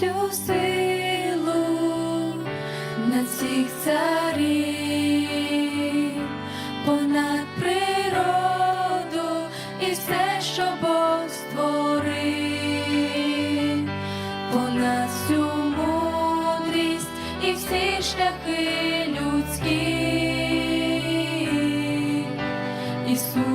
всю силу над всіх царів, понад природу і все, що Бог створив, понад всю мудрість і всі шляхи людські. Ісус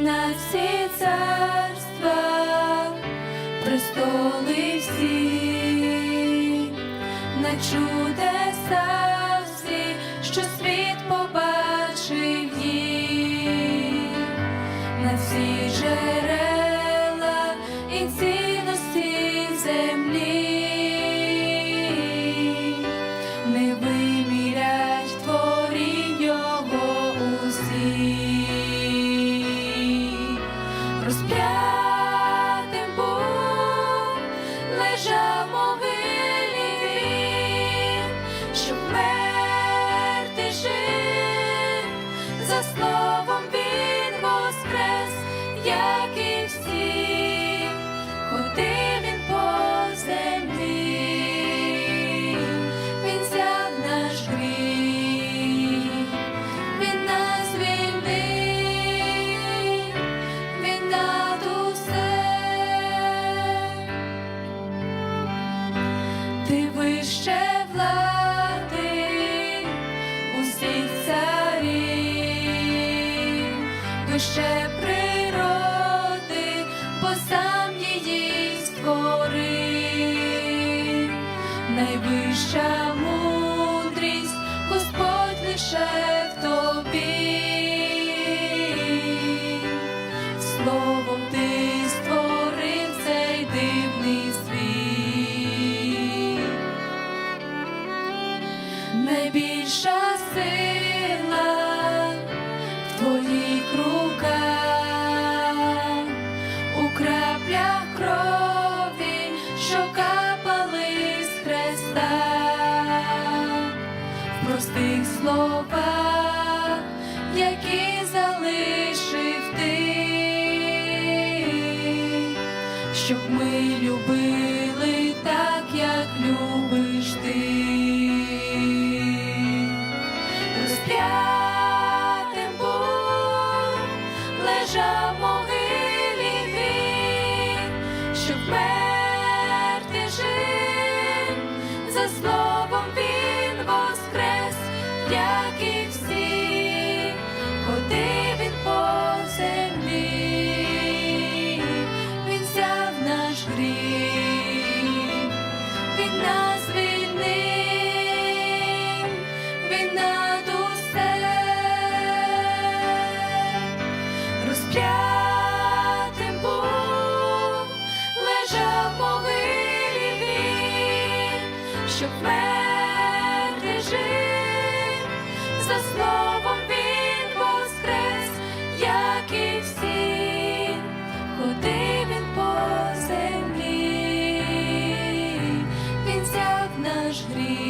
понад всі царства, престоли всі, на чудеса лежав могилі він, щоб мерти жив, за словом він воскрес, як Вище влади усіх царів, вище природи, бо сам її створив, найвища мудрість, Господь лише в тобі. Що капали з хреста, в простих словах, які залишив ти, щоб ми за словом щоб мене жив, за словом він воскрес, як і всі, ходив він по землі, він взяв наш гріх.